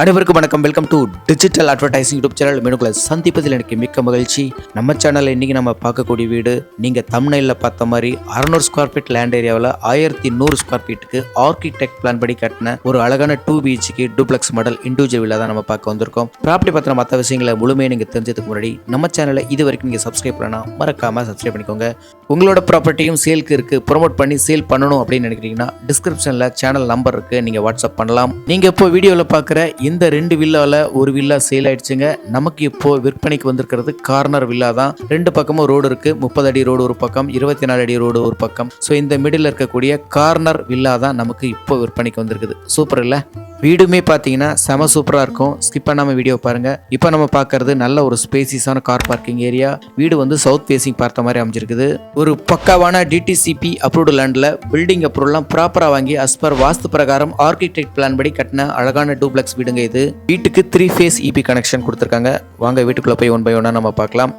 அனைவருக்கும் வணக்கம். Welcome to digital advertising YouTube channel மெனுக்களை சந்திப்பதில் எனக்கு மிக்க மகிழ்ச்சி. நம்ம சேனலில் இன்றைக்கி நம்ம பார்க்கக்கூடிய வீடு நீங்கள் தமிழ்நில பார்த்த மாதிரி அறநூறு ஸ்கொயர் ஃபீட் லேண்ட் ஏரியாவில் ஆயிரத்தி நூறு ஸ்கொயர் ஃபீட்டுக்கு ஆர்கிடெக்ட் பிளான் படி கட்டின ஒரு அழகான டூ பிஹெச்க்கு டூப்ளெக்ஸ் மாடல் இண்டிவிஜுவல் வில்லா தான் நம்ம பார்க்க வந்திருக்கோம். ப்ராப்பர்ட்டி பற்றின மற்ற விஷயங்களை முழுமையாக நீங்கள் தெரிஞ்சதுக்கு முன்னாடி நம்ம சேனலை இது வரைக்கும் நீங்கள் சப்ஸ்கிரைப் பண்ணலாம் மறக்காமல் சப்ஸ்கிரைப் பண்ணிக்கோங்க. உங்களோட ப்ராப்பர்ட்டியும் சேலுக்கு இருக்குது ப்ரோமோட் பண்ணி சேல் பண்ணணும் அப்படின்னு நினைக்கிறீங்கன்னா டிஸ்கிரிப்ஷனில் சேனல் நம்பர் இருக்குது நீங்கள் வாட்ஸ்அப் பண்ணலாம். நீங்கள் இப்போ வீடியோவில் பார்க்குற இந்த ரெண்டு வில்லாவில் ஒரு வில்லா சேல் ஆயிடுச்சுங்க. நமக்கு இப்போ விற்பனைக்கு வந்திருக்கிறது கார்னர் வில்லா தான். ரெண்டு பக்கமும் ரோடு இருக்கு. முப்பது அடி ரோடு ஒரு பக்கம் இருபத்தி நாலு அடி ரோடு ஒரு பக்கம். ஸோ இந்த மிடில் இருக்கக்கூடிய கார்னர் வில்லா தான் நமக்கு இப்போ விற்பனைக்கு வந்திருக்குது. சூப்பர் இல்லை? வீடுமே பார்த்தீங்கன்னா செம சூப்பராக இருக்கும். ஸ்கிப் பண்ணாமல் வீடியோ பாருங்கள் இப்போ நம்ம பார்க்கறது நல்ல ஒரு ஸ்பேசிஸான கார் பார்க்கிங் ஏரியா வீடு வந்து சவுத் ஃபேசிங் பார்த்த மாதிரி அமைஞ்சிருக்குது. ஒரு பக்காவான டிடிசிபி அப்ரூவ்டு லேண்டில் பில்டிங் அப்ரூவ்லாம் ப்ராப்பராக வாங்கி அஸ்பர் வாஸ்து பிரகாரம் ஆர்கிடெக்ட் பிளான் படி கட்டின அழகான டூப்ளெக்ஸ் வீடுங்க இது. வீட்டுக்கு த்ரீ ஃபேஸ் இபி கனெக்ஷன் கொடுத்துருக்காங்க. வாங்க வீட்டுக்குள்ளே போய் ஒன் பை ஒன்னாக நம்ம பார்க்கலாம்.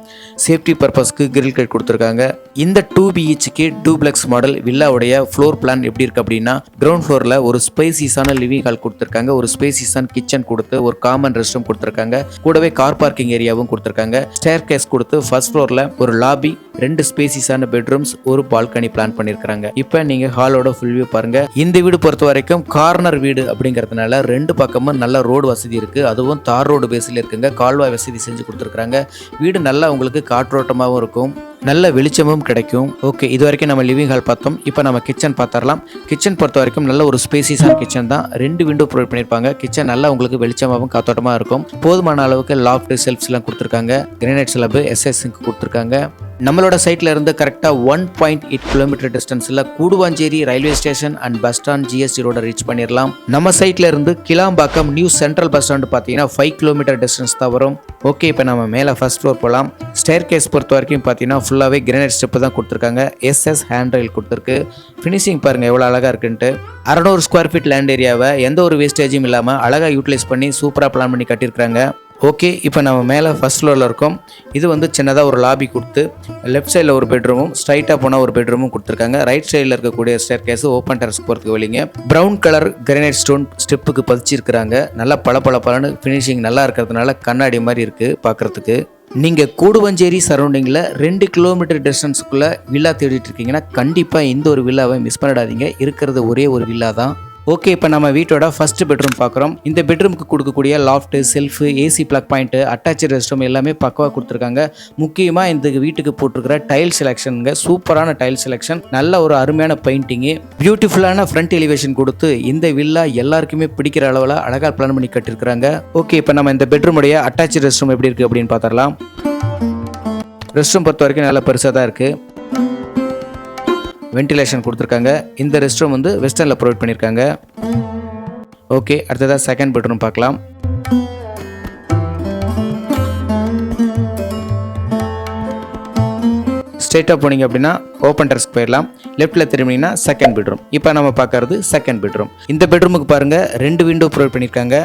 சேஃப்டி பர்பஸ்க்கு கிரில் கேட் கொடுத்துருக்காங்க. இந்த டூ பிஹெச்கே டூப்ளெக்ஸ் மாடல் வில்லாவுடைய ஃப்ளோர் பிளான் எப்படி இருக்குது அப்படின்னா கிரவுண்ட் ஃப்ளோரில் ஒரு ஸ்பைசிஸான லிவிங் ஹால் கொடுத்துருக்காங்க. ஒரு ஸ்பேசிஸான கிச்சன் கொடுத்து ஒரு காமன் ரெஸ்ட் ரூம் கொடுத்துருக்காங்க. கூடவே கார் பார்க்கிங் ஏரியாவும் கொடுத்துருக்காங்க. ஸ்டேர் கேஸ் கொடுத்து ஃபர்ஸ்ட் ஃப்ளோரில் ஒரு லாபி ரெண்டு ஸ்பேசிஸான பெட்ரூம்ஸ் ஒரு பால்கனி பிளான் பண்ணியிருக்காங்க இப்போ நீங்க ஹாலோட ஃபுல் வியூ பாருங்க. இந்த வீடு பொறுத்த வரைக்கும் கார்னர் வீடு அப்படிங்கிறதுனால ரெண்டு பக்கமும் நல்ல ரோடு வசதி இருக்கு. அதுவும் தார் ரோடு பேஸில் இருக்குங்க. கால்வாய் வசதி செஞ்சு கொடுத்துருக்காங்க வீடு நல்லா உங்களுக்கு காற்றோட்டமாகவும் இருக்கும். நல்ல வெளிச்சமும் கிடைக்கும். ஓகே இது வரைக்கும் நம்ம லிவிங் ஹால் பார்த்தோம். இப்போ நம்ம கிச்சன் பார்த்துடலாம். கிச்சன் பொறுத்த வரைக்கும் நல்ல ஒரு ஸ்பேசிஸான கிச்சன் தான். ரெண்டு விண்டோ ப்ரொவைட் பண்ணியிருப்பாங்க கிச்சன் நல்லா உங்களுக்கு வெளிச்சமாகவும் காத்தோட்டமாக இருக்கும். போதுமான அளவுக்கு லாஃப்ட் செல்ஃப்ஸ்லாம் கொடுத்துருக்காங்க. கிரேனைட் ஸ்லப் எஸ்எஸ் கொடுத்துருக்காங்க. நம்மளோட சைட்ல இருந்து கரெக்டாக ஒன் பாயிண்ட் எயிட் கிலோமீட்டர் டிஸ்டன்ஸில் Guduvanchery railway station and bus stand GST ரோட ரீச் பண்ணிடலாம் நம்ம சைட்ல இருந்து Kilambakkam new central bus stand பார்த்தீங்கன்னா ஃபைவ் கிலோமீட்டர் டிஸ்டன்ஸ் தான் வரும். ஓகே இப்போ நம்ம மேலே ஃபர்ஸ்ட் ஃப்ளோர் போகலாம் ஸ்டேர் கேஸ் பொறுத்த வரைக்கும் பார்த்தீங்கன்னா ஃபுல்லாகவே கிரனைட் ஸ்டெப்பு தான் கொடுத்துருக்காங்க. எஸ்எஸ் ஹேண்ட் ரயில் கொடுத்துருக்கு. ஃபினிஷிங் பாருங்கள் எவ்வளோ அழகாக இருக்குன்ட்டு. அறநூறு ஸ்கொயர் ஃபீட் லேண்ட் ஏரியாவை எந்த ஒரு வேஸ்டேஜும் இல்லாமல் அழகாக யூட்டிலைஸ் பண்ணி சூப்பராக பிளான் பண்ணி கட்டியிருக்காங்க ஓகே இப்போ நம்ம மேலே ஃபர்ஸ்ட் ஃப்ளோரில் இருக்கோம். இது வந்து சின்னதாக ஒரு லாபி கொடுத்து லெஃப்ட் சைடில் ஒரு பெட்ரூமும் ஸ்ட்ரைட்டாக போனால் ஒரு பெட்ரூமும் கொடுத்துருக்காங்க. ரைட் சைடில் இருக்கக்கூடிய ஸ்டேர் கேஸ் ஓப்பன் டெரஸ் போகிறதுக்கு வழிங்க. ப்ரௌன் கலர் கிரனைட் ஸ்டோன் ஸ்டெப்புக்கு பதிச்சிருக்கிறாங்க. நல்லா பல பல பலன்னு ஃபினிஷிங் நல்லா இருக்கிறதுனால கண்ணாடி மாதிரி இருக்குது பார்க்குறதுக்கு நீங்கள் கூடுவஞ்சேரி சரௌண்டிங்கில் ரெண்டு கிலோமீட்டர் டிஸ்டன்ஸுக்குள்ளே வில்லா தேடிட்டு இருக்கீங்கன்னா கண்டிப்பாக இந்த ஒரு வில்லாவை மிஸ் பண்ணிடாதீங்க. இருக்கிறது ஒரே ஒரு வில்லா தான். ஓகே இப்போ நம்ம வீட்டோட ஃபர்ஸ்ட் பெட்ரூம் பார்க்குறோம் இந்த பெட்ரூமுக்கு கொடுக்கக்கூடிய loft shelf AC plug point attach restroom எல்லாமே பக்கவாக கொடுத்துருக்காங்க. முக்கியமாக இந்த வீட்டுக்கு போட்டிருக்கிற டைல் செலெக்ஷனுங்க சூப்பரான டைல் செலெக்ஷன் நல்ல ஒரு அருமையான பெயிண்டிங்கு பியூட்டிஃபுல்லான ஃப்ரண்ட் எலிவேஷன் கொடுத்து இந்த வில்லா எல்லாருக்குமே பிடிக்கிற அளவில் அழகாக பிளான் பண்ணி கட்டிருக்கிறாங்க. ஓகே இப்போ நம்ம இந்த பெட்ரூமுடைய அட்டாச் ரெஸ்ட் ரூம் எப்படி இருக்குது அப்படின்னு பார்த்துடலாம். ரெஸ்ட் ரூம் பொறுத்த வரைக்கும் நல்லா பெருசாக தான் இருக்குது வென்டிலேஷன் கொடுத்துருக்காங்க. இந்த ரெஸ்ட் ரூம் வந்து வெஸ்டர்னில் ப்ரொவைட் பண்ணியிருக்காங்க ஓகே அடுத்ததாக செகண்ட் பெட்ரூம் பார்க்கலாம். ஸ்ட்ரெயிட்டாக போனீங்க அப்படின்னா ஓப்பன் டெரஸ்க்கு போயிடலாம் லெஃப்ட்டில் திரும்பினீங்கன்னா செகண்ட் பெட்ரூம் இப்போ நம்ம பார்க்கறது செகண்ட் பெட்ரூம் இந்த பெட்ரூமுக்கு பாருங்கள் ரெண்டு விண்டோ ப்ரொவைட் பண்ணியிருக்காங்க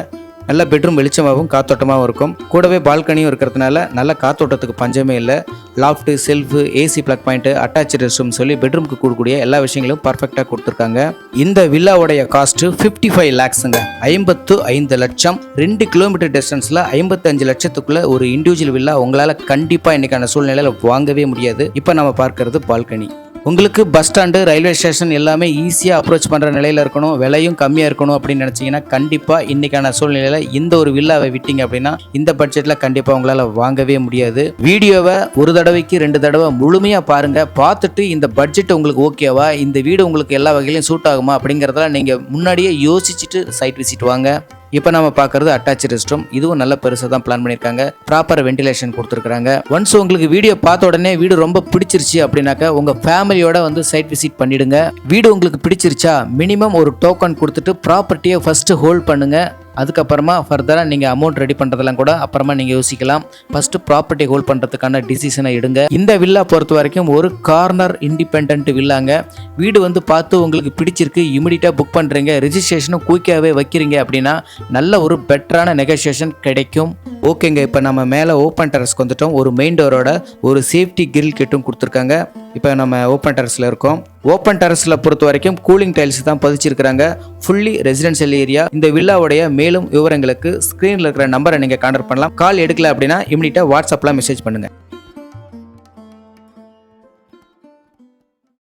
நல்ல பெட்ரூம் வெளிச்சமாகவும் காத்தோட்டமாகவும் இருக்கும். கூடவே பால்கனியும் இருக்கிறதுனால நல்ல காத்தோட்டத்துக்கு பஞ்சமே இல்லை. Loft shelf AC plug point attach restroom சொல்லி பெட்ரூமுக்கு கொடுக்கக்கூடிய எல்லா விஷயங்களும் பர்ஃபெக்டாக கொடுத்துருக்காங்க. இந்த வில்லாவுடைய காஸ்ட்டு ஃபிஃப்டி ஃபைவ் லேக்ஸுங்க ஐம்பத்து ஐந்து லட்சம். ரெண்டு கிலோமீட்டர் டிஸ்டன்ஸில் ஐம்பத்தஞ்சு லட்சத்துக்குள்ள ஒரு இண்டிவிஜுவல் வில்லா உங்களால் கண்டிப்பாக இன்னைக்கான சூழ்நிலையில் வாங்கவே முடியாது. இப்போ நம்ம பார்க்கறது பால்கனி உங்களுக்கு பஸ் ஸ்டாண்டு ரயில்வே ஸ்டேஷன் எல்லாமே ஈஸியாக அப்ரோச் பண்ணுற நிலையில் இருக்கணும். விலையும் கம்மியாக இருக்கணும் அப்படின்னு நினச்சிங்கன்னா கண்டிப்பாக இன்றைக்கான சூழ்நிலையில் இந்த ஒரு வில்லாவை விட்டீங்க அப்படின்னா இந்த பட்ஜெட்டில் கண்டிப்பாக உங்களால் வாங்கவே முடியாது. வீடியோவை ஒரு தடவைக்கு ரெண்டு தடவை முழுமையாக பாருங்கள் பார்த்துட்டு இந்த பட்ஜெட் உங்களுக்கு ஓகேவா இந்த வீடு உங்களுக்கு எல்லா வகையிலையும் சூட் ஆகுமா? அப்படிங்கிறதெல்லாம் நீங்கள் முன்னாடியே யோசிச்சுட்டு சைட் விசிட் வாங்க. இப்போ நம்ம பார்க்கறது அட்டாச் ரெஸ்ட் ரூம் இதுவும் நல்ல பெருசாக தான் பிளான் பண்ணியிருக்காங்க. ப்ராப்பர் வென்டிலேஷன் கொடுத்துருக்காங்க ஒன்ஸ் உங்களுக்கு வீடியோ பார்த்த உடனே வீடு ரொம்ப பிடிச்சிருச்சு அப்படின்னாக்கா உங்கள் ஃபேமிலியோட வந்து சைட் விசிட் பண்ணிடுங்க. வீடு உங்களுக்கு பிடிச்சிருச்சா மினிமம் ஒரு டோக்கன் கொடுத்துட்டு ப்ராப்பர்ட்டியை ஃபஸ்ட்டு ஹோல்ட் பண்ணுங்கள் அதுக்கப்புறமா ஃபர்தராக நீங்கள் அமௌண்ட் ரெடி பண்ணுறதெல்லாம் கூட அப்புறமா நீங்கள் யோசிக்கலாம். ஃபஸ்ட்டு ப்ராப்பர்ட்டி ஹோல்ட் பண்ணுறதுக்கான டிசிஷனை எடுங்க. இந்த வில்லா பொறுத்த வரைக்கும் ஒரு கார்னர் இண்டிபெண்ட் வில்லாங்க வீடு வந்து பார்த்து உங்களுக்கு பிடிச்சிருக்கு இமிடியட்டாக புக் பண்ணுறீங்க ரிஜிஸ்ட்ரேஷனும் குயிக்காகவே வைக்கிறீங்க அப்படின்னா நல்ல ஒரு பெட்டரான நெகோசியேஷன் கிடைக்கும். ஓகேங்க இப்போ நம்ம மேலே ஓப்பன் டெரஸ்க்கு வந்துட்டோம். ஒரு மெயின் டோரோட ஒரு சேஃப்டி கிரில் கிட்டும் கொடுத்துருக்காங்க. இப்போ நம்ம ஓப்பன் டெரஸில் இருக்கோம். ஓப்பன் டெரஸில் பொறுத்த வரைக்கும் கூலிங் டைல்ஸ் தான் பதிச்சிருக்கிறாங்க. ஃபுல்லி ரெசிடென்ஷியல் ஏரியா இந்த வில்லாவுடைய மேலும் விவரங்களுக்கு ஸ்க்ரீனில் இருக்கிற நம்பரை நீங்கள் கான்டாக்ட் பண்ணலாம். கால் எடுக்கல அப்படின்னா இம்மிடியாக வாட்ஸ்அப்பில் மெசேஜ் பண்ணுங்கள்